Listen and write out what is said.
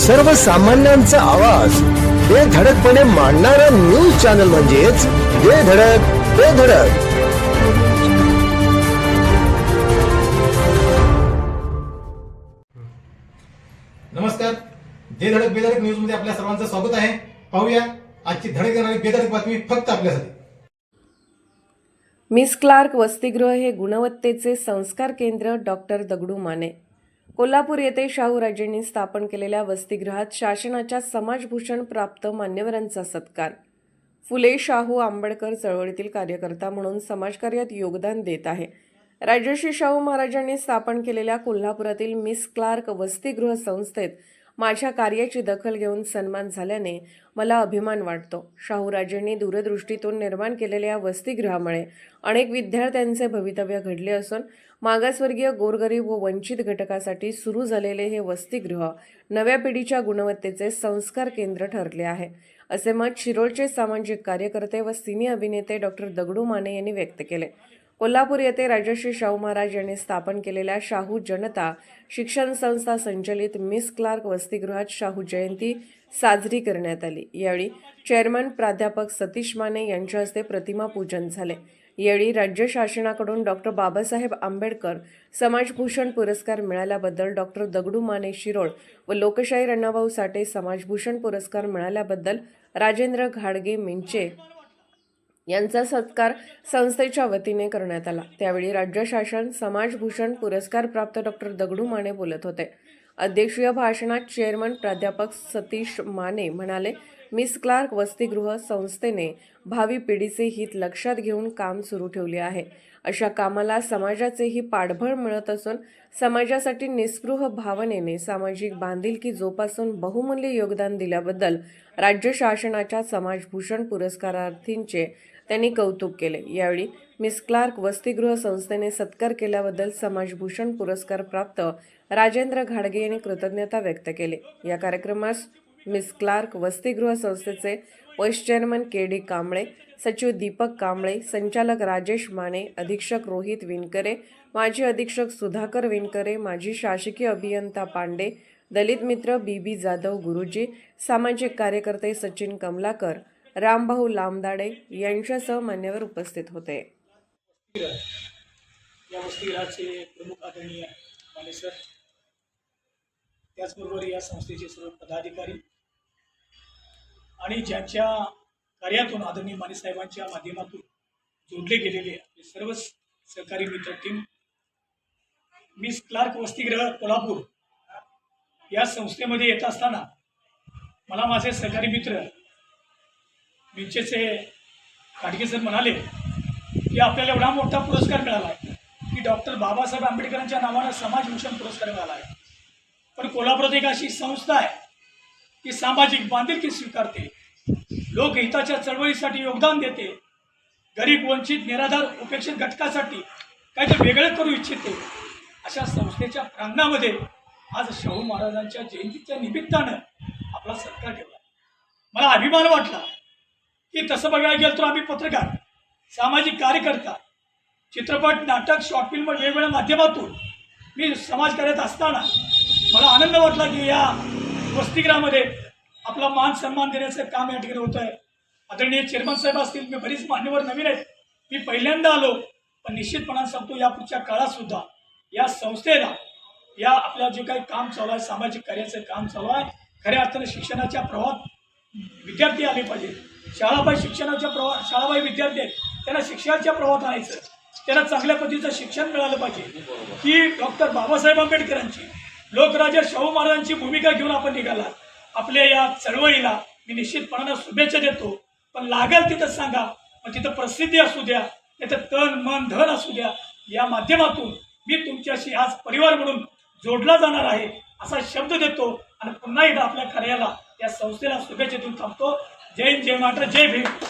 सर्वसामान्यांचा आवाज. बेधडकपणे मांडणारा न्यूज चॅनल म्हणजेच बेधडक बेधडक नमस्कार. जे धडक बेधडक न्यूजमध्ये आपल्या सर्वांचं स्वागत आहे. पाहूया आजची धडक देणारी बेधडक बातमी फक्त आपल्यासाठी. मिस क्लार्क वसतिगृह हे गुणवत्तेचे संस्कार केंद्र डॉक्टर दगडू माने. कोल्हापूर येथे शाहूराजेंनी स्थापन केलेल्या वसतिगृहात शासनाच्या समाजभूषण प्राप्त मान्यवरांचा सत्कार. फुले शाहू आंबेडकर चळवळीतील कार्यकर्ता म्हणून समाजकार्यात योगदान देत आहे. राजर्षी शाहू महाराजांनी स्थापन केलेल्या कोल्हापुरातील मिस क्लार्क वसतिगृह संस्थेत माझ्या कार्याची दखल घेऊन सन्मान झाल्याने मला अभिमान वाटतो. शाहूराजेंनी दूरदृष्टीतून निर्माण केलेल्या या वसतिगृहामुळे अनेक विद्यार्थ्यांचे भवितव्य घडले असून मागासवर्गीय गोरगरीब व वंचित घटकासाठी सुरू झालेले हे वसतिगृह नव्या पिढीच्या गुणवत्तेचे संस्कार केंद्र ठरले आहे असे मत शिरोळचे सामाजिक कार्यकर्ते व सिने अभिनेते डॉक्टर दगडू माने यांनी व्यक्त केले. कोल्हापूर येथे राजश्री शाहू महाराज यांनी स्थापन केलेल्या शाहू जनता शिक्षण संस्था संचलित मिस क्लार्क वसतिगृहात शाहू जयंती साजरी करण्यात आली. यावेळी चेअरमन प्राध्यापक सतीश माने यांच्या हस्ते प्रतिमा पूजन झाले. यावेळी राज्य शासनाकडून डॉक्टर बाबासाहेब आंबेडकर समाजभूषण पुरस्कार मिळाल्याबद्दल डॉक्टर दगडू माने शिरोळ व लोकशाही अण्णाभाऊ साठे समाजभूषण पुरस्कार मिळाल्याबद्दल राजेंद्र घाडगे मिंचे यांचा सत्कार संस्थेच्या वतीने करण्यात आला. त्यावेळी राज्य शासन समाजभूषण पुरस्कार प्राप्त डॉक्टर दगडू माने बोलत होते. अध्यक्षीय भाषणात चेअरमन प्राध्यापक सतीश माने म्हणाले मिस क्लार्क वसतिगृह संस्थेने भावी पिढीचे हित लक्षात घेऊन काम सुरू ठेवले आहे. अशा कामाला समाजाचेही पाठबळ मिळत असून समाजासाठी निस्पृह भावनेने सामाजिक बांधिलकी जोपासून बहुमूल्य योगदान दिल्याबद्दल राज्य शासनाच्या समाजभूषण पुरस्कारार्थींचे त्यांनी कौतुक केले. यावेळी मिस क्लार्क वसतिगृह संस्थेने सत्कार केल्याबद्दल समाजभूषण पुरस्कार प्राप्त राजेंद्र घाडगे यांनी कृतज्ञता व्यक्त केली. या कार्यक्रमास मिस क्लार्क वसतिगृह संस्थेचे vice chairman K D Kamble सचिव दीपक कांबळे संचालक राजेश माने अधीक्षक रोहित विनकरे माजी अधीक्षक सुधाकर विनकरे माजी शासकीय अभियंता पांडे दलित मित्र बी बी जाधव गुरुजी सामाजिक कार्यकर्ते सचिन कमलाकर रामभाऊ लामदाडे यांच्यासह मान्यवर उपस्थित होते. या वसतिगृहाचे प्रमुख आदरणीय माने सर त्याचबरोबर या संस्थेचे सर्व पदाधिकारी आणि ज्यांच्या कार्यातून आदरणीय माने साहेबांच्या माध्यमातून जोडले गेलेले आपले सर्व सहकारी मित्र टीम मिस क्लार्क वसतिगृह कोल्हापूर या संस्थेमध्ये येत असताना मला माझे सहकारी मित्र मिंचेचे काटके सर म्हणाले की आपल्याला एवढा मोठा पुरस्कार मिळाला आहे की डॉक्टर बाबासाहेब आंबेडकरांच्या नावानं समाजभूषण पुरस्कार मिळाला आहे. पण कोल्हापुरात एक अशी संस्था आहे की सामाजिक बांधिलकी स्वीकारते. लोकहिताच्या चळवळीसाठी योगदान देते. गरीब वंचित निराधार उपेक्षित घटकासाठी काहीतरी वेगळं करू इच्छिते. अशा संस्थेच्या प्रांगणामध्ये आज शाहू महाराजांच्या जयंतीच्या निमित्तानं आपला सत्कार ठेवला. मला अभिमान वाटला की तसं बघायला गेलं तर आम्ही पत्रकार सामाजिक कार्यकर्ता चित्रपट नाटक शॉर्ट फिल्म वेगवेगळ्या माध्यमातून मी समाज समाजकार्यात असताना मला आनंद वाटला की या वसतिगृहामध्ये आपला मान सन्मान देण्याचं काम या ठिकाणी होत आहे आदरणीय चेअरमन साहेब असतील मी बरीच मान्यवर नवीन आहेत. मी पहिल्यांदा आलो पण निश्चितपणाने सांगतो या पुढच्या काळात सुद्धा या संस्थेला या आपल्या जे काही काम चालू आहे सामाजिक कार्याचं काम चालू आहे खऱ्या अर्थानं शिक्षणाच्या प्रवाहात विद्यार्थी आले पाहिजेत. शाळाबाई शिक्षणाच्या प्रवाह शाळाबाई विद्यार्थी आहेत त्यांना शिक्षणाच्या प्रवाहात आणायचं त्यांना चांगल्या पद्धतीचं शिक्षण मिळालं पाहिजे. ही डॉक्टर बाबासाहेब आंबेडकरांची लोकराजा शाहू महाराजांची भूमिका घेऊन आपण निघाला. आपल्या या चळवळीला मी निश्चितपणानं शुभेच्छा देतो. पण लागेल तिथं सांगा मग तिथं प्रसिद्धी असू द्या तिथं तन मन धन असू द्या या माध्यमातून मी तुमच्याशी आज परिवार म्हणून जोडला जाणार आहे असा शब्द देतो आणि पुन्हा एकदा आपल्या कार्याला या संस्थेला शुभेच्छा देऊन थांबतो. जय जय मात्र जय भीम.